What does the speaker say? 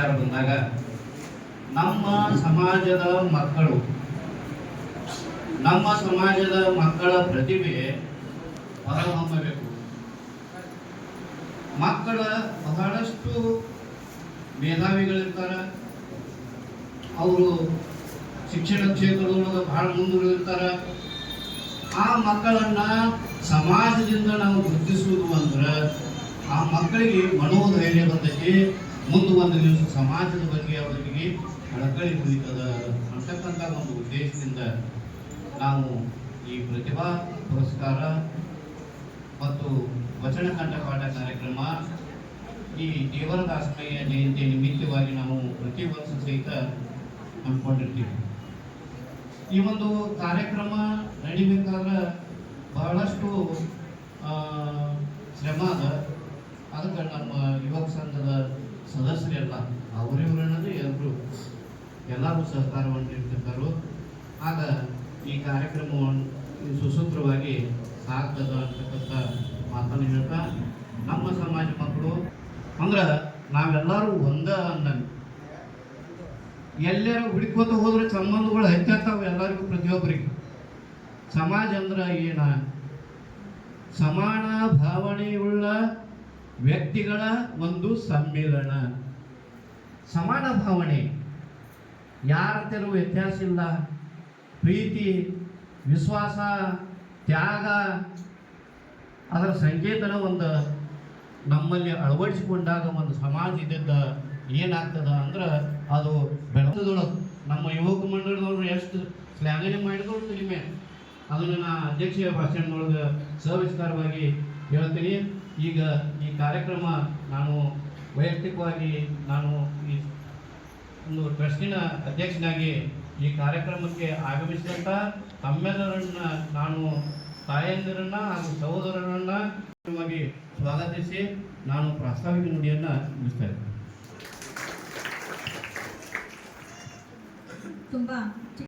ವಿಚಾರ ಬಂದಾಗ ನಮ್ಮ ಸಮಾಜದ ಮಕ್ಕಳು, ನಮ್ಮ ಸಮಾಜದ ಮಕ್ಕಳ ಪ್ರತಿಭೆ ಹೊರಹೊಮ್ಮಬೇಕು. ಮಕ್ಕಳ ಬಹಳಷ್ಟು ಮೇಧಾವಿಗಳಿರ್ತಾರೆ. ಅವರು ಶಿಕ್ಷಣ ಕ್ಷೇತ್ರದೊಳಗೆ ಬಹಳ ಮುಂದುವರಿದಿರ್ತಾರ. ಆ ಮಕ್ಕಳನ್ನ ಸಮಾಜದಿಂದ ನಾವು ಗುರುತಿಸುವುದು ಅಂದ್ರೆ ಆ ಮಕ್ಕಳಿಗೆ ಮನೋಧೈರ್ಯ ಬರ್ತೈತಿ ಮುಂದೆ ಒಂದು ದಿವಸ ಸಮಾಜದ ಬಗ್ಗೆ ಅವರಿಗೆ ಕಳಕಳಿ ಉಳಿತದ ಅಂತಕ್ಕಂಥ ಒಂದು ಉದ್ದೇಶದಿಂದ ನಾವು ಈ ಪ್ರತಿಭಾ ಪುರಸ್ಕಾರ ಮತ್ತು ವಚನ ಕಂಠಪಾಠ ಕಾರ್ಯಕ್ರಮ ಈ ದೇವರದಾಸಮಯ್ಯ ಜಯಂತಿ ನಿಮಿತ್ತವಾಗಿ ನಾವು ಪ್ರತಿ ವರ್ಷ ಸಹಿತ ಹಮ್ಮಿಕೊಂಡಿರ್ತೀವಿ. ಈ ಒಂದು ಕಾರ್ಯಕ್ರಮ ನಡಿಬೇಕಾದ್ರೆ ಬಹಳಷ್ಟು ಶ್ರಮ ಅದ. ಅದಕ್ಕೆ ನಮ್ಮ ಯುವಕ ಸಂಘದ ಸದಸ್ಯರೆಲ್ಲ ಅವರಿವರನ್ನದೇ ಎಲ್ಲರೂ ಎಲ್ಲರೂ ಸಹಕಾರವನ್ನು ನೀಡ್ತಿರ್ತಾರೋ ಆಗ ಈ ಕಾರ್ಯಕ್ರಮವನ್ನು ಸುಸೂತ್ರವಾಗಿ ಸಾಗ್ತದ ಅಂತಕ್ಕಂಥ ಮಾತನ್ನು ಹೇಳ್ತಾ, ನಮ್ಮ ಸಮಾಜ ಮಕ್ಕಳು, ಅಂದ್ರೆ ನಾವೆಲ್ಲರೂ ಒಂದ ಅನ್ನ ಎಲ್ಲರೂ ಹುಡುಕೋತ ಹೋದ್ರೆ ಸಂಬಂಧಗಳು ಹೆಚ್ಚಾಗ್ತಾವೆ ಎಲ್ಲರಿಗೂ ಪ್ರತಿಯೊಬ್ಬರಿಗೆ. ಸಮಾಜ ಅಂದ್ರೆ ಏನ? ಸಮಾನ ಭಾವನೆಯುಳ್ಳ ವ್ಯಕ್ತಿಗಳ ಒಂದು ಸಮ್ಮಿಲನ, ಸಮಾನ ಭಾವನೆ. ಯಾರ ವ್ಯತ್ಯಾಸ ಇಲ್ಲ. ಪ್ರೀತಿ, ವಿಶ್ವಾಸ, ತ್ಯಾಗ, ಅದರ ಸಂಕೇತನ ಒಂದು ನಮ್ಮಲ್ಲಿ ಅಳವಡಿಸಿಕೊಂಡಾಗ ಒಂದು ಸಮಾಜ ಇದ್ದಿದ್ದ ಏನಾಗ್ತದ ಅಂದ್ರೆ ಅದು ಬೆಳೆದೊಳಗೆ ನಮ್ಮ ಯುವಕ ಮಂಡಳದವ್ರು ಎಷ್ಟು ಶ್ಲಾಘನೆ ಮಾಡಿದ್ರು ಕಡಿಮೆ ಅದನ್ನು ನಾ ಅಧ್ಯಕ್ಷೀಯ ಭಾಷಣದೊಳಗೆ ಸವಿಸ್ತಾರವಾಗಿ ಹೇಳ್ತೀನಿ. ಈಗ ಈ ಕಾರ್ಯಕ್ರಮ ನಾನು ವೈಯಕ್ತಿಕವಾಗಿ ನಾನು ಈ ಒಂದು ಟ್ರಸ್ಟಿನ ಅಧ್ಯಕ್ಷನಾಗಿ ಈ ಕಾರ್ಯಕ್ರಮಕ್ಕೆ ಆಗಮಿಸಿದಂಥ ತಮ್ಮೆಲ್ಲರನ್ನ ನಾನು ತಾಯಂದಿರನ್ನ ಹಾಗೂ ಸಹೋದರರನ್ನ ವಾಗಿ ಸ್ವಾಗತಿಸಿ ನಾನು ಪ್ರಾಸ್ತಾವಿಕ ನುಡಿಯನ್ನ ಮುಗಿಸ್ತಾ ಇದ್ದೇನೆ. ತುಂಬಾ